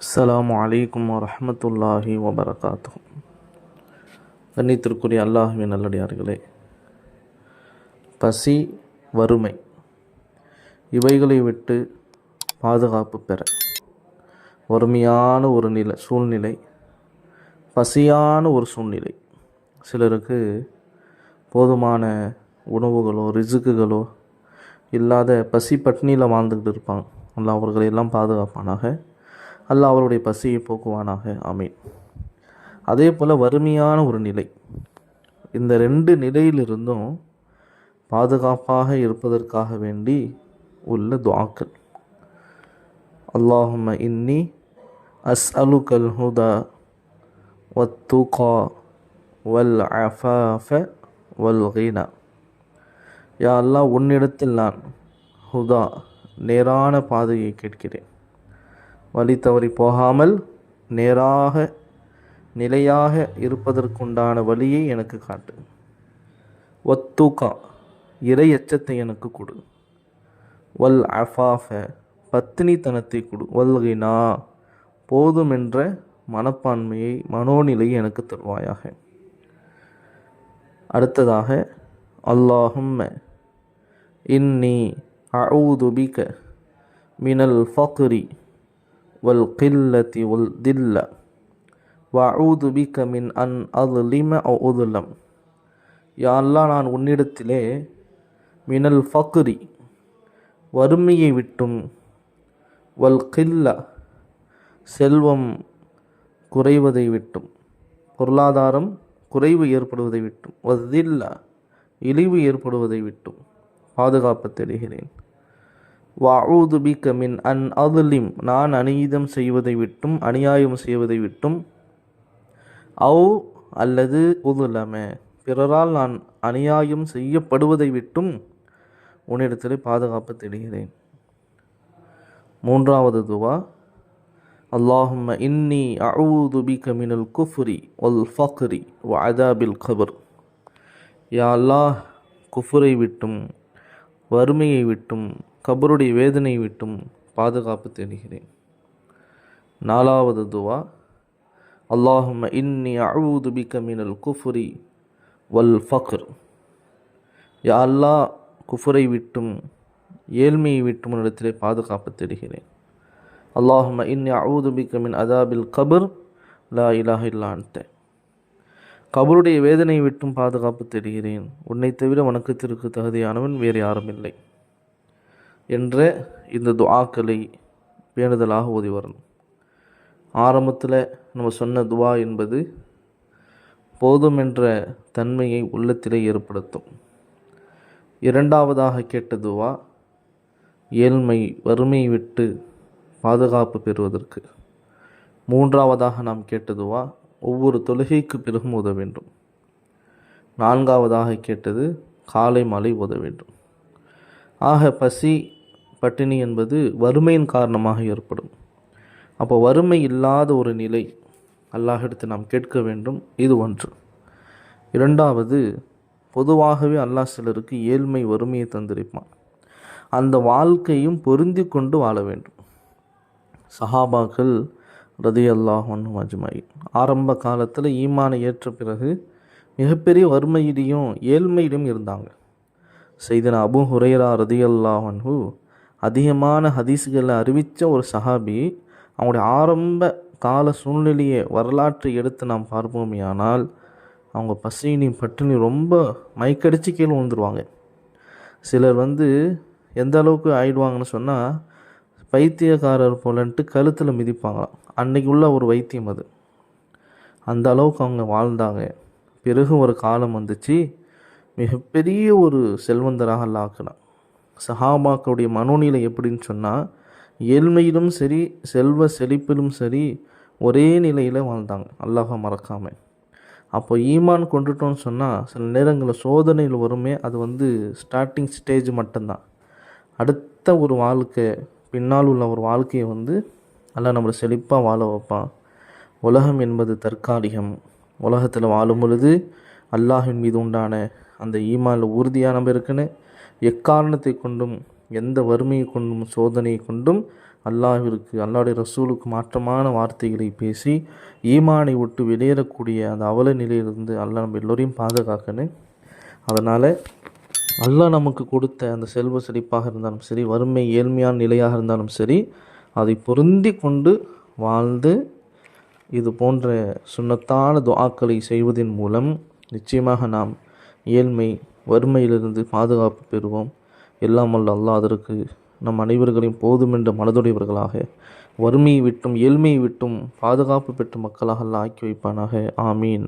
அஸ்லாம் வலைக்கம் வரமத்துல்லாஹி வபரகாத்துஹு. கண்ணித்திற்குரிய அல்லாஹுவின் நல்லடியார்களே பசி வறுமை இவைகளை விட்டு பாதுகாப்பு பெற வறுமையான ஒரு நிலை சூழ்நிலை பசியான ஒரு சூழ்நிலை. சிலருக்கு போதுமான உணவுகளோ ரிசுக்குகளோ இல்லாத பசி பட்னியில் வாழ்ந்துக்கிட்டு இருப்பாங்க. அல்ல அவர்களையெல்லாம் பாதுகாப்பானாக. அல்லாஹ் அவருடைய பசியை போக்குவானாக. ஆமீன். அதே போல் வறுமையான ஒரு நிலை. இந்த ரெண்டு நிலையிலிருந்தும் பாதுகாப்பாக இருப்பதற்காக வேண்டி உள்ள துவாக்கள். அல்லாஹும இன்னி அஸ் அலுகல் ஹுதா வத்துகா வல் அஃபாஃப வல் ஹீனா யா அல்லாஹ் உன்னிடத்தில் நான் ஹுதா நேரான பாதையை கேட்கிறேன். வழி தவறி போகாமல் நேராக நிலையாக இருப்பதற்குண்டான வழியை எனக்கு காட்டு. ஒத்தூக்கா இறை எச்சத்தை எனக்கு கொடு. வல் அஃபாஃப பத்தினித்தனத்தை கொடு. வல்கினா போதுமென்ற மனப்பான்மையை மனோநிலையை எனக்கு தருவாயாக. அடுத்ததாக அல்லாஹும்ம இன்னி அவுதுபிக மினல் ஃபக்ரி والقلة والذلة. வஊது பிக மின் அன் அதுலிம ஓ உதுலம் யாரெல்லாம் நான் உன்னிடத்திலே மினல் ஃபக்ரி வறுமையை விட்டும். வல் செல்வம் குறைவதை விட்டும். பொருளாதாரம் குறைவு ஏற்படுவதை விட்டும். வதில்ல இழிவு ஏற்படுவதை விட்டும். பாதுகாப்பு தெரிகிறேன் வஊது பிக மின் அன் அதுலிம் நான் அநீதம் செய்வதை விட்டும் அநியாயம் செய்வதை விட்டும் அவு அல்லது உதுலம. பிறரால் நான் அநியாயம் செய்யப்படுவதை விட்டும் உன்னிடத்தில் பாதுகாப்பு தெரிகிறேன் மூன்றாவது துவா. அல்லாஹும்ம இன்னி அஊது பிக மினல் குஃப்ரி ஒல் ஃபக்ரி வ அதாபில் கபர். யா அல்லாஹ் குஃபுரை விட்டும் வறுமையை விட்டும் கபருடைய வேதனை விட்டும் பாதுகாப்பு தேடுகிறேன். நாலாவது துவா அல்லாஹும் இன்னி அஊது பிக மினல் குஃபுரி வல் ஃபக்ர். யா அல்லாஹ் குஃபுரை விட்டும் ஏழ்மையை விட்டும் இடத்திலே பாதுகாப்பு தேடுகிறேன். அல்லாஹும் இன்னி அஊது பிக மின் அதாபில் கபர் லா இலாஹ இல்லா கபருடைய வேதனை விட்டும் பாதுகாப்பு தேடுகிறேன். உன்னை தவிர வணக்கத்திற்கு தகுதியானவன் வேறு யாரும் இல்லை. என்ற இந்த துவாக்களை வேண்டுதலாக ஓதி வரணும். ஆரம்பத்தில் நம்ம சொன்ன துவா என்பது போதும் என்ற தன்மையை உள்ளத்திலே ஏற்படுத்தும். இரண்டாவதாக கேட்ட துவா ஏழ்மை வறுமையை விட்டு பாதுகாப்பு பெறுவதற்கு. மூன்றாவதாக நாம் கேட்டதுவா ஒவ்வொரு தொழுகைக்கு பிறகும் உத வேண்டும். நான்காவதாக கேட்டது காலை மாலை உத வேண்டும். ஆக பசி பட்டினி என்பது வறுமையின் காரணமாக ஏற்படும். அப்போ வறுமை இல்லாத ஒரு நிலை அல்லாஹிடத்து நாம் கேட்க வேண்டும். இது ஒன்று. இரண்டாவது பொதுவாகவே அல்லாஹ் சிலருக்கு ஏழ்மை வறுமையை தந்திருப்பான். அந்த வாழ்க்கையும் பொருந்தி கொண்டு வாழ வேண்டும். சஹாபாக்கள் ரதி அல்லாஹன் அஜ்மாயி ஆரம்ப காலத்தில் ஈமானை ஏற்ற பிறகு மிகப்பெரிய வறுமையிலையும் ஏழ்மையிலும் இருந்தாங்க. செய்தன அபு ஹுரைரா ரதி அல்லாஹன்ஹூ அதிகமான ஹதீஸுகளை அறிவித்த ஒரு சஹாபி அவங்களுடைய ஆரம்ப கால சூழ்நிலையை வரலாற்றை எடுத்து நாம் பார்ப்போமே ஆனால் அவங்க பசினி பட்டினி ரொம்ப மைக்கடிச்சு கீழே விழுந்துருவாங்க. சிலர் வந்து எந்த அளவுக்கு ஆயிடுவாங்கன்னு சொன்னால் பைத்தியக்காரர் போலன்ட்டு கழுத்தில் மிதிப்பாங்களாம். அன்னைக்கு உள்ள ஒரு வைத்தியம் அது. அந்த அளவுக்கு அவங்க வாழ்ந்தாங்க. பிறகு ஒரு காலம் வந்துச்சு. மிகப்பெரிய ஒரு செல்வந்தராக ஆக்கினான். சஹாபாக்களுடைய மனோநிலை எப்படின்னு சொன்னால் ஏழ்மையிலும் சரி செல்வ செழிப்பிலும் சரி ஒரே நிலையில் வாழ்ந்தாங்க. அல்லாஹை மறக்காமல் அப்போ ஈமான் கொண்டுட்டோன்னு சொன்னால் சில நேரங்களில் சோதனையில் வருமே அது வந்து ஸ்டார்டிங் ஸ்டேஜ் மட்டும்தான். அடுத்த ஒரு வாழ்க்கை பின்னால் உள்ள ஒரு வாழ்க்கையை வந்து எல்லாம் நம்மளை செழிப்பாக வாழ வைப்பான். உலகம் என்பது தற்காலிகம். உலகத்தில் வாழும் பொழுது அல்லாஹின் மீது உண்டான அந்த ஈமானில் உறுதியாக நம்ம இருக்குன்னு எக்காரணத்தை கொண்டும் எந்த வறுமையை கொண்டும் சோதனையை கொண்டும் அல்லாஹிற்கு அல்லாஹ்வுடைய ரசூலுக்கு மாற்றமான வார்த்தைகளை பேசி ஈமானை விட்டு வெளியேறக்கூடிய அந்த அவல நிலையிலிருந்து அல்லாஹ் நம்ம எல்லோரையும் பாதுகாக்கணும். அதனால் அல்லாஹ் நமக்கு கொடுத்த அந்த செல்வ செழிப்பாக இருந்தாலும் சரி வறுமை ஏழ்மையான நிலையாக இருந்தாலும் சரி அதை பொருந்தி கொண்டு வாழ்ந்து இது போன்ற சுண்ணத்தான துவாக்களை செய்வதன் மூலம் நிச்சயமாக நாம் ஏழ்மை வறுமையிலிருந்து பாதுகாப்பு பெறுவோம். எல்லாம் வல்ல அல்லாஹ் அதற்கு நம் அனைவர்களையும் போதுமென்ற மனதுடையவர்களாக வறுமையை விட்டும் ஏழ்மையை விட்டும் பாதுகாப்பு பெற்ற மக்களாக ஆக்கி வைப்பானாக. ஆமீன்.